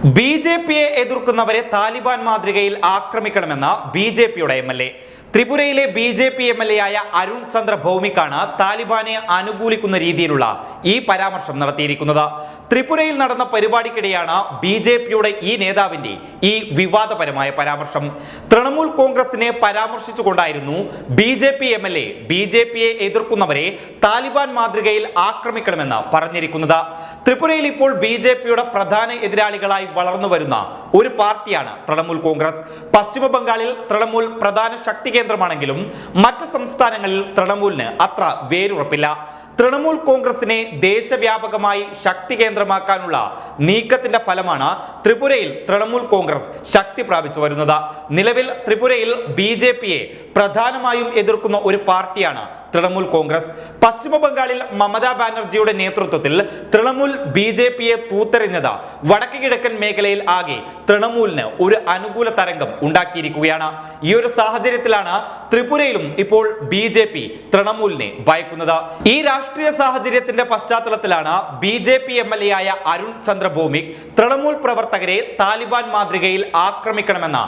B J പിയെ എതിർക്കുന്നവരെ താലിബാൻ മാതൃകയിൽ ആക്രമിക്കണമെന്ന ബി ജെ പിയുടെ എം എൽ എ. ത്രിപുരയിലെ B J P M L A ആയ അരുൺ ചന്ദ്ര ഭൗമിക്കാണ് താലിബാനെ അനുകൂലിക്കുന്ന രീതിയിലുള്ള ഈ പരാമർശം നടത്തിയിരിക്കുന്നത്. ത്രിപുരയിൽ നടന്ന പരിപാടിക്കിടെയാണ് ബി ജെ പിയുടെ ഈ നേതാവിന്റെ ഈ വിവാദപരമായ പരാമർശം. തൃണമൂൽ കോൺഗ്രസിനെ പരാമർശിച്ചുകൊണ്ടായിരുന്നു B J P M L A B J പിയെ എതിർക്കുന്നവരെ താലിബാൻ മാതൃകയിൽ ആക്രമിക്കണമെന്ന് പറഞ്ഞിരിക്കുന്നത്. ത്രിപുരയിൽ ഇപ്പോൾ ബി ജെ പിയുടെ പ്രധാന എതിരാളികളായി വളർന്നു വരുന്ന ഒരു പാർട്ടിയാണ് തൃണമൂൽ കോൺഗ്രസ്. പശ്ചിമ ബംഗാളിൽ തൃണമൂൽ പ്രധാന ശക്തി കേന്ദ്രമാണെങ്കിലും മറ്റ് സംസ്ഥാനങ്ങളിൽ തൃണമൂലിന് അത്ര വേരുറപ്പില്ല. തൃണമൂൽ കോൺഗ്രസിനെ ദേശവ്യാപകമായി ശക്തി കേന്ദ്രമാക്കാനുള്ള നീക്കത്തിന്റെ ഫലമാണ് ത്രിപുരയിൽ തൃണമൂൽ കോൺഗ്രസ് ശക്തി പ്രാപിച്ചു വരുന്നത്. നിലവിൽ ത്രിപുരയിൽ ബി ജെ പിയെ പ്രധാനമായും എതിർക്കുന്ന ഒരു പാർട്ടിയാണ് തൃണമൂൽ കോൺഗ്രസ്. പശ്ചിമ ബംഗാളിൽ മമതാ ബാനർജിയുടെ നേതൃത്വത്തിൽ തൃണമൂൽ ബി ജെ പിയെ തൂത്തെറിഞ്ഞത് വടക്ക് കിഴക്കൻ മേഖലയിൽ ആകെ തൃണമൂലിന് ഒരു അനുകൂല തരംഗം ഉണ്ടാക്കിയിരിക്കുകയാണ്. ഈ ഒരു സാഹചര്യത്തിലാണ് ത്രിപുരയിലും ഇപ്പോൾ ബി ജെ പി തൃണമൂലിനെ ഭയക്കുന്നത്. ഈ രാഷ്ട്രീയ സാഹചര്യത്തിന്റെ പശ്ചാത്തലത്തിലാണ് B J P M L A ആയ അരുൺ ചന്ദ്ര ഭൂമിക് തൃണമൂൽ പ്രവർത്തകരെ താലിബാൻ മാതൃകയിൽ ആക്രമിക്കണമെന്ന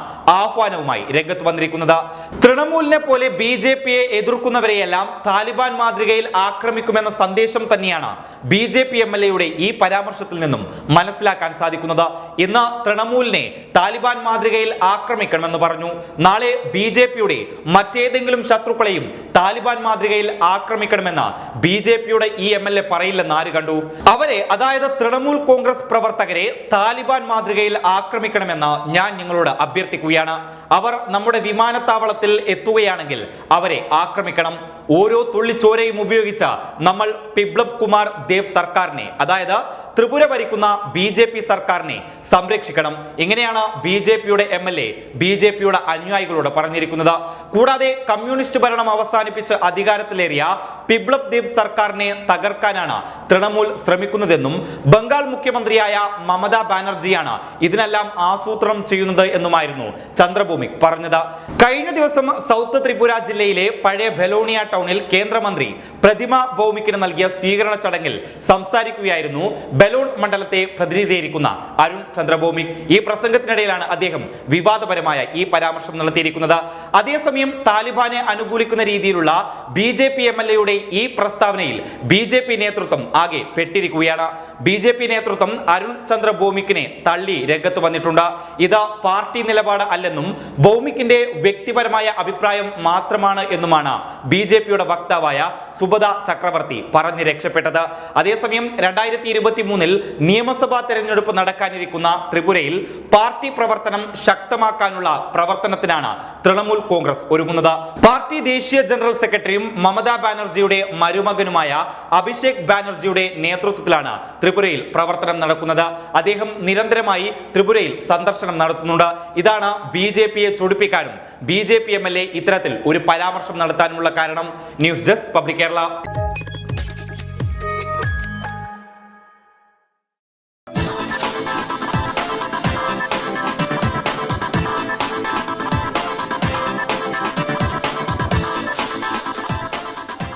ആഹ്വാനവുമായി രംഗത്ത് വന്നിരിക്കുന്നത്. തൃണമൂലിനെ പോലെ ബി ജെ പിയെ എതിർക്കുന്നവരെയെല്ലാം താലിബാൻ മാതൃകയിൽ ആക്രമിക്കുമെന്ന സന്ദേശം തന്നെയാണ് B J P M L എയുടെ ഈ പരാമർശത്തിൽ നിന്നും മനസ്സിലാക്കാൻ സാധിക്കുന്നത്. ഇന്ന് തൃണമൂലിനെ താലിബാൻ മാതൃകയിൽ ആക്രമിക്കണമെന്ന് പറഞ്ഞു. നാളെ ബി ജെ പിയുടെ മറ്റേതെങ്കിലും ശത്രുക്കളെയും താലിബാൻ മാതൃകയിൽ ആക്രമിക്കണമെന്ന് ബി ജെ പിയുടെ ഈ എം എൽ എ പറയില്ലെന്ന് ആര് കണ്ടു? അവരെ അതായത് തൃണമൂൽ കോൺഗ്രസ് പ്രവർത്തകരെ താലിബാൻ മാതൃകയിൽ ആക്രമിക്കണമെന്ന് ഞാൻ നിങ്ങളോട് അഭ്യർത്ഥിക്കുകയാണ്. അവർ നമ്മുടെ വിമാനത്താവളത്തിൽ എത്തുകയാണെങ്കിൽ അവരെ ആക്രമിക്കണം. ഓരോ തുള്ളിച്ചോരയും ഉപയോഗിച്ച നമ്മൾ പിപ്ലബ് കുമാർ ദേവ് സർക്കാരിനെ അതായത് ത്രിപുര ഭരിക്കുന്ന ബി ജെ പി സർക്കാരിനെ സംരക്ഷിക്കണം. ഇങ്ങനെയാണ് ബി ജെ പിയുടെ M L A B J പിയുടെ അനുയായികളോട് പറഞ്ഞിരിക്കുന്നത്. കൂടാതെ കമ്മ്യൂണിസ്റ്റ് ഭരണം അവസാനിപ്പിച്ച് അധികാരത്തിലേറിയ പിപ്ലബ് ദീപ് സർക്കാരിനെ തകർക്കാനാണ് തൃണമൂൽ ശ്രമിക്കുന്നതെന്നും ബംഗാൾ മുഖ്യമന്ത്രിയായ മമതാ ബാനർജിയാണ് ഇതിനെല്ലാം ആസൂത്രണം ചെയ്യുന്നത് എന്നുമായിരുന്നു ചന്ദ്രഭൂമിക് പറഞ്ഞത്. കഴിഞ്ഞ ദിവസം സൗത്ത് ത്രിപുര ജില്ലയിലെ പഴയ ബെലോണിയ ടൗണിൽ കേന്ദ്രമന്ത്രി പ്രതിമ ഭൗമിക്കിന് നൽകിയ സ്വീകരണ ചടങ്ങിൽ സംസാരിക്കുകയായിരുന്നു ബലോൺ മണ്ഡലത്തെ പ്രതിനിധീകരിക്കുന്ന അരുൺ ചന്ദ്രഭൂമി. ഈ പ്രസംഗത്തിനിടയിലാണ് അദ്ദേഹം വിവാദപരമായ ഈ പരാമർശം നടത്തിയിരിക്കുന്നത്. അതേസമയം താലിബാനെ അനുകൂലിക്കുന്ന രീതിയിലുള്ള B J P M L എയുടെ ഈ പ്രസ്താവനയിൽ ബി ജെ പി നേതൃത്വം ആകെ പെട്ടിരിക്കുകയാണ്. ബി ജെ പി നേതൃത്വം അരുൺ ചന്ദ്ര ഭൗമിക്കിനെ തള്ളി രംഗത്ത് വന്നിട്ടുണ്ട്. ഇത് പാർട്ടി നിലപാട് അല്ലെന്നും ഭൗമിക്കിന്റെ വ്യക്തിപരമായ അഭിപ്രായം മാത്രമാണ് എന്നുമാണ് ബി ജെ പിയുടെ വക്താവായ സുബദ ചക്രവർത്തി പറഞ്ഞ് രക്ഷപ്പെട്ടത്. അതേസമയം രണ്ടായിരത്തി മൂന്നിൽ നിയമസഭാ തെരഞ്ഞെടുപ്പ് നടക്കാനിരിക്കുന്ന ത്രിപുരയിൽ പാർട്ടി പ്രവർത്തനം ശക്തമാക്കാനുള്ള പ്രവർത്തനത്തിനാണ് തൃണമൂൽ കോൺഗ്രസ് ഒരുങ്ങുന്നത്. പാർട്ടി ദേശീയ ജനറൽ സെക്രട്ടറിയും മമതാ ബാനർജിയുടെ മരുമകനുമായ അഭിഷേക് ബാനർജിയുടെ നേതൃത്വത്തിലാണ് ത്രിപുരയിൽ പ്രവർത്തനം നടക്കുന്നത്. അദ്ദേഹം നിരന്തരമായി ത്രിപുരയിൽ സന്ദർശനം നടത്തുന്നുണ്ട്. ഇതാണ് ബി ജെ പിയെ ചൊടിപ്പിക്കാനും B J P M L A ഇത്തരത്തിൽ ഒരു പരാമർശം നടത്താനുമുള്ള കാരണം. News desk public Kerala.